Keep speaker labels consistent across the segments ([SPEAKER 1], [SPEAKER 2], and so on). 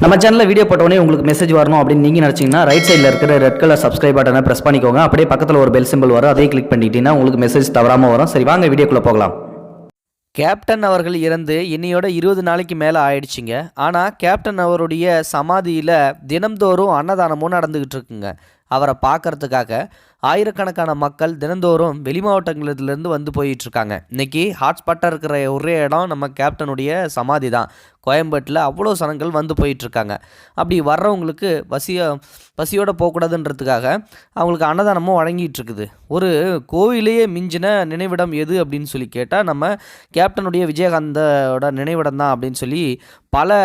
[SPEAKER 1] நம்ம சேனலில் வீடியோ போட்டோடனே உங்களுக்கு மெசேஜ் வரணும் அப்படின்னு நீங்கள் நினச்சிங்கன்னா ரைட் சைடில் இருக்கிற ரெட் கலர் சப்ஸ்கிரைப் பட்டனை ப்ரெஸ் பண்ணிக்கோங்க. அப்படியே பக்கத்தில் ஒரு பெல் சிம்பிள் வரும். அதையும் கிளிக் பண்ணிட்டீங்கன்னா உங்களுக்கு மெசேஜ் தவறாமல் வரும். சரி வாங்க வீடியோக்குள்ளே போகலாம்.
[SPEAKER 2] கேப்டன் அவர்கள் இறந்து இன்னையோட இருபது நாளைக்கு மேலே ஆயிடுச்சுங்க. ஆனால் கேப்டன் அவருடைய சமாதியில் தினம்தோறும் அன்னதானமும் நடந்துக்கிட்டு இருக்குங்க. அவரை பார்க்கறதுக்காக. ஆயிரக்கணக்கான மக்கள் தினந்தோறும் வெளி மாவட்டங்களிலிருந்து வந்து போயிட்டுருக்காங்க. இன்றைக்கி ஹாட்ஸ்பாட்டாக இருக்கிற ஒரே இடம் நம்ம கேப்டனுடைய சமாதி தான் கோயம்பேட்டில் அவ்வளோ சனங்கள் வந்து போயிட்டுருக்காங்க. அப்படி வர்றவங்களுக்கு பசிய பசியோடு போகக்கூடாதுன்றதுக்காக அவங்களுக்கு அன்னதானமும் வழங்கிட்டு இருக்குது ஒரு கோவிலையே மிஞ்சின நினைவிடம் எது அப்படின்னு சொல்லி கேட்டால் நம்ம கேப்டனுடைய விஜயகாந்தோட நினைவிடம் தான் அப்படின்னு சொல்லி பல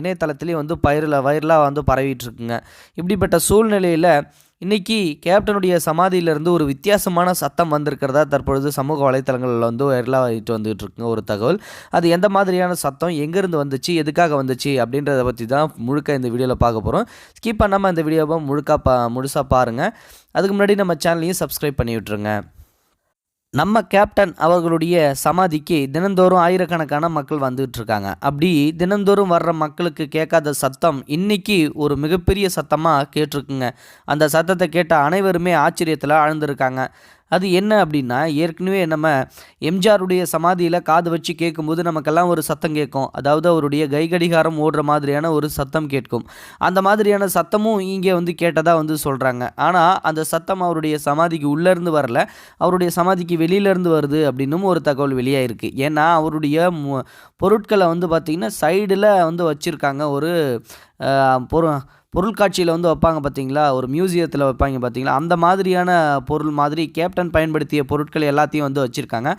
[SPEAKER 2] இணையதளத்துலேயும் வந்து பயிரில் வைரலாக வந்து பரவிட்டுருக்குங்க. இப்படிப்பட்ட சூழ்நிலையில் இன்னைக்கு கேப்டனுடைய சமாதியிலிருந்து ஒரு வித்தியாசமான சத்தம் வந்திருக்கிறதா தற்பொழுது சமூக வலைத்தளங்களில் வந்து எல்லாம் ஆகிட்டு வந்துகிட்டு இருக்குங்க ஒரு தகவல். அது எந்த மாதிரியான சத்தம் எங்கேருந்து வந்துச்சு எதுக்காக வந்துச்சு அப்படின்றத பற்றி தான் முழுக்க இந்த வீடியோவில் பார்க்க போகிறோம் ஸ்கிப் பண்ணாமல் இந்த வீடியோவை முழுக்க பா முழுசாக பாருங்கள் அதுக்கு முன்னாடி நம்ம சேனலையும் சப்ஸ்கிரைப் பண்ணி விட்டுருங்க. நம்ம கேப்டன் அவர்களுடைய சமாதிக்கு தினந்தோறும் ஆயிரக்கணக்கான மக்கள் வந்துட்டு இருக்காங்க அப்படி தினந்தோறும் வர்ற மக்களுக்கு கேட்காத சத்தம் இன்னைக்கு ஒரு மிகப்பெரிய சத்தமாக கேட்டிருக்குங்க. அந்த சத்தத்தை கேட்ட அனைவருமே ஆச்சரியத்தில் ஆழ்ந்திருக்காங்க. அது என்ன அப்படின்னா ஏற்கனவே நம்ம எம்ஜிஆருடைய சமாதியில் காது வச்சு கேட்கும்போது நமக்கெல்லாம் ஒரு சத்தம் கேட்கும். அதாவது அவருடைய கைகடிகாரம் ஓடுற மாதிரியான ஒரு சத்தம் கேட்கும். அந்த மாதிரியான சத்தமும் இங்கே வந்து கேட்டதாக வந்து சொல்கிறாங்க ஆனால் அந்த சத்தம் அவருடைய சமாதிக்கு உள்ளேருந்து வரல. அவருடைய சமாதிக்கு வெளியிலேருந்து வருது அப்படின்னும் ஒரு தகவல் வெளியாயிருக்கு. ஏன்னா அவருடைய மு- பொருட்களை வந்து பார்த்திங்கன்னா சைடில் வந்து வச்சுருக்காங்க. ஒரு பொரு பொருட்காட்சியில் வந்து வைப்பாங்க பார்த்தீங்களா ஒரு மியூசியத்தில் வைப்பாங்க பார்த்தீங்களா அந்த மாதிரியான பொருள் மாதிரி கேப்டன் பயன்படுத்திய பொருட்கள் எல்லாத்தையும் வந்து வச்சுருக்காங்க.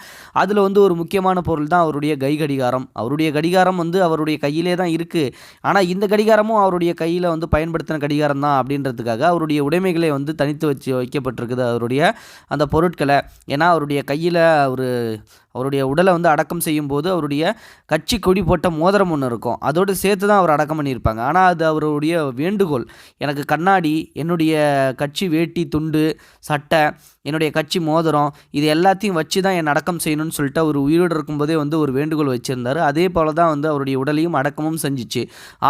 [SPEAKER 2] அதில் வந்து ஒரு முக்கியமான பொருள் தான் அவருடைய கை கடிகாரம். அவருடைய கடிகாரம் வந்து அவருடைய கையிலே தான் இருக்குது ஆனால் இந்த கடிகாரமும் அவருடைய கையில் வந்து பயன்படுத்தின கடிகாரம் தான் அப்படின்றதுக்காக அவருடைய உடைமைகளை வந்து தனித்து வச்சு வைக்கப்பட்டிருக்குது அவருடைய அந்த பொருட்களை. ஏன்னா அவருடைய கையில் ஒரு அவருடைய உடலை வந்து அடக்கம் செய்யும்போது அவருடைய கட்சி கொடி போட்ட மோதிரம் ஒன்று இருக்கும். அதோடு சேர்த்து தான் அவர் அடக்கம் பண்ணியிருப்பாங்க. ஆனால் அது அவருடைய வேண்டுகோள். எனக்கு கண்ணாடி என்னுடைய கட்சி வேட்டி துண்டு சட்டை என்னுடைய கட்சி மோதிரம் இது எல்லாத்தையும் வச்சு தான் என் அடக்கம் செய்யணும்னு சொல்லிட்டு அவர் உயிரோடு இருக்கும்போதே வந்து ஒரு வேண்டுகோள் வச்சுருந்தார். அதே போல தான் வந்து அவருடைய உடலையும் அடக்கமும் செஞ்சுச்சு.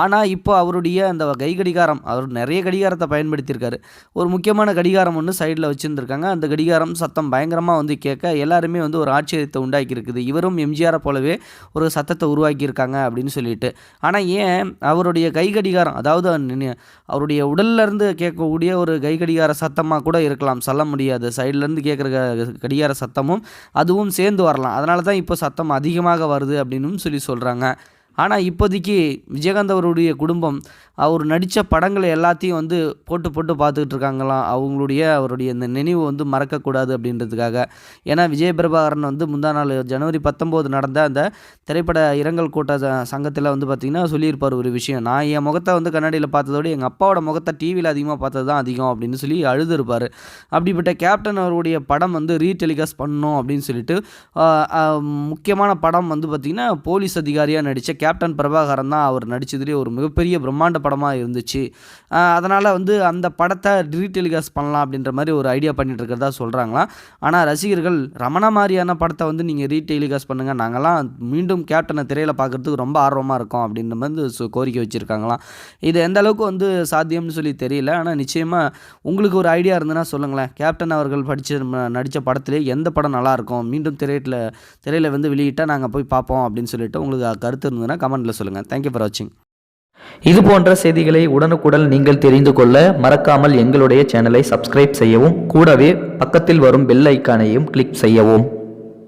[SPEAKER 2] ஆனால் இப்போ அவருடைய அந்த கை கடிகாரம் அவர் நிறைய கடிகாரத்தை பயன்படுத்தியிருக்காரு. ஒரு முக்கியமான கடிகாரம் ஒன்று சைடில் வச்சுருந்துருக்காங்க. அந்த கடிகாரம் சத்தம் பயங்கரமாக வந்து கேட்க எல்லாருமே வந்து ஒரு ஆச்சரியத்தை உண்டு உண்டாக்கியிருக்குது. இவரும் எம்ஜிஆரை போலவே ஒரு சத்தத்தை உருவாக்கியிருக்காங்க அப்படின்னு சொல்லிட்டு. ஆனால் ஏன் அவருடைய கை கடிகாரம் அதாவது அவருடைய உடல்ல இருந்து கேட்கக்கூடிய ஒரு கை கடிகார சத்தமாக கூட இருக்கலாம் சொல்ல முடியாது. சைட்லேருந்து கேட்குற கடிகார சத்தமும் அதுவும் சேர்ந்து வரலாம். அதனால தான் இப்போ சத்தம் அதிகமாக வருது அப்படின்னு சொல்லி சொல்கிறாங்க ஆனால் இப்போதைக்கு விஜயகாந்த் அவருடைய குடும்பம் அவர் நடித்த படங்களை எல்லாத்தையும் வந்து போட்டு போட்டு பார்த்துக்கிட்டு இருக்காங்களாம். அவங்களுடைய அவருடைய இந்த நினைவு வந்து மறக்கக்கூடாது அப்படின்றதுக்காக. ஏன்னா விஜய பிரபாகரன் வந்து முந்தா நாள் ஜனவரி பத்தொம்போது நடந்த அந்த திரைப்பட இரங்கல் கூட்ட சங்கத்தில் வந்து பார்த்திங்கன்னா சொல்லியிருப்பார் ஒரு விஷயம். நான் என் முகத்தை வந்து கண்ணாடியில் பார்த்ததோட எங்கள் அப்பாவோட முகத்தை டிவியில் அதிகமாக பார்த்தது தான் அதிகம் அப்படின்னு சொல்லி அழுதுருப்பார். அப்படிப்பட்ட கேப்டன் அவருடைய படம் வந்து ரீடெலிகாஸ்ட் பண்ணணும் அப்படின்னு சொல்லிட்டு முக்கியமான படம் வந்து பார்த்திங்கன்னா போலீஸ் அதிகாரியாக நடித்த கேப்டன் பிரபாகரன் தான் அவர் நடித்ததுலேயே ஒரு மிகப்பெரிய பிரம்மாண்ட படமாக இருந்துச்சு. அதனால் வந்து அந்த படத்தை ரீடெலிகாஸ்ட் பண்ணலாம் அப்படின்ற மாதிரி ஒரு ஐடியா பண்ணிட்டு இருக்கிறதா சொல்கிறாங்களாம் ஆனால் ரசிகர்கள் ரமணா மாதிரியான படத்தை வந்து நீங்கள் ரீடெலிகாஸ்ட் பண்ணுங்கள் நாங்கள்லாம் மீண்டும் கேப்டனை திரையில் பார்க்குறதுக்கு ரொம்ப ஆர்வமாக இருக்கோம் அப்படின்ற மாதிரி கோரிக்கை வச்சுருக்காங்களாம் இது எந்த அளவுக்கு வந்து சாத்தியம்னு சொல்லி தெரியல. ஆனால் நிச்சயமாக உங்களுக்கு ஒரு ஐடியா இருந்ததுன்னா சொல்லுங்களேன். கேப்டன் அவர்கள் படித்த நடித்த படத்திலே எந்த படம் நல்லாயிருக்கும் மீண்டும் திரையில திரையில் வந்து வெளியிட்டால் நாங்கள் போய் பார்ப்போம் அப்படின்னு சொல்லிட்டு உங்களுக்கு கருத்து இருந்ததுன்னா கமெண்ட்டில் சொல்லுங்கள் தேங்க்யூ ஃபார் வாட்சிங்
[SPEAKER 1] இது போன்ற செய்திகளை உடனுக்குடன் நீங்கள் தெரிந்து கொள்ள மறக்காமல் எங்களுடைய சேனலை சப்ஸ்கிரைப் செய்யவும் கூடவே பக்கத்தில் வரும் பெல் ஐக்கானையும் கிளிக் செய்யவும்.